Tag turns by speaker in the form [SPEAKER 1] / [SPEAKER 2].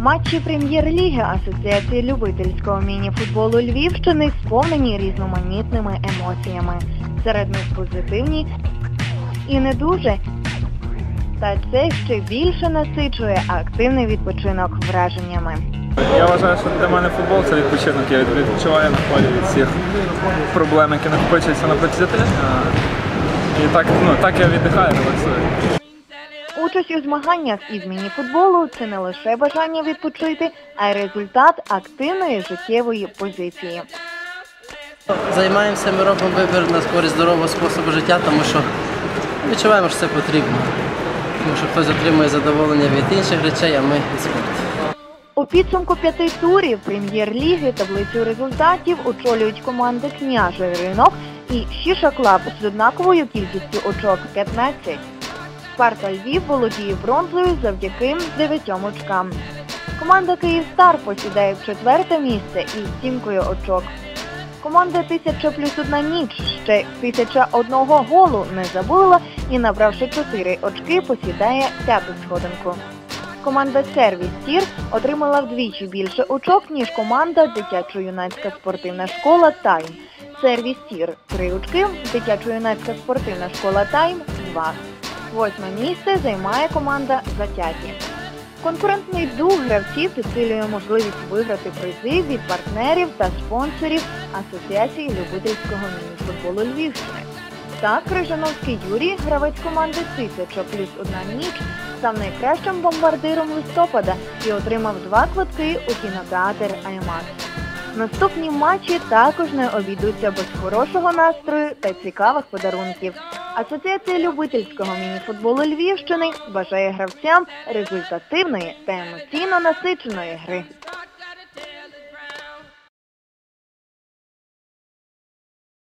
[SPEAKER 1] Матчі прем'єр-ліги Асоціації любительського міні-футболу Львівщини сповнені різноманітними емоціями. Серед них позитивні і не дуже. Та це ще більше насичує активний відпочинок враженнями.
[SPEAKER 2] Я вважаю, що для мене футбол це відпочинок. Я відпочиваю на полі від всіх проблем, які накопичуються на протязі. І так, ну, так я віддихаю, релаксую.
[SPEAKER 1] Участь у змаганнях із міні-футболу це не лише бажання відпочити, а й результат активної життєвої позиції.
[SPEAKER 3] Займаємося, ми робимо вибір на користь здорового способу життя, тому що відчуваємо, що це потрібно. Тому що хтось отримує задоволення від інших речей, а ми від спорту.
[SPEAKER 1] У підсумку п'яти турів прем'єр-ліги таблицю результатів очолюють команди Княжий Ринок і Шіша Клаб з однаковою кількістю очок 15. Спарта Львів володіє бронзою завдяки 9 очкам. Команда Київстар посідає четверте місце із сімкою очок. Команда «Тисяча плюс одна ніч ще тисяча одного голу не забила і, набравши 4 очки, посідає п'яту сходинку. Команда Сервіс Тір отримала вдвічі більше очок, ніж команда дитячо-юнацька спортивна школа Тайм. Сервіс Тір 3 очки, дитячо-юнацька спортивна школа Тайм 2. Восьме місце займає команда Затяті. Конкурентний дух гравців підсилює можливість виграти призи від партнерів та спонсорів Асоціації любительського міні-футболу Львівщини. Так, Крижановський Юрій, гравець команди Тисяча плюс одна ніч, став найкращим бомбардиром листопада і отримав два квитки у кінотеатр Аймакс. Наступні матчі також не обійдуться без хорошого настрою та цікавих подарунків. Асоціація любительського міні-футболу Львівщини бажає гравцям результативної та емоційно насиченої гри.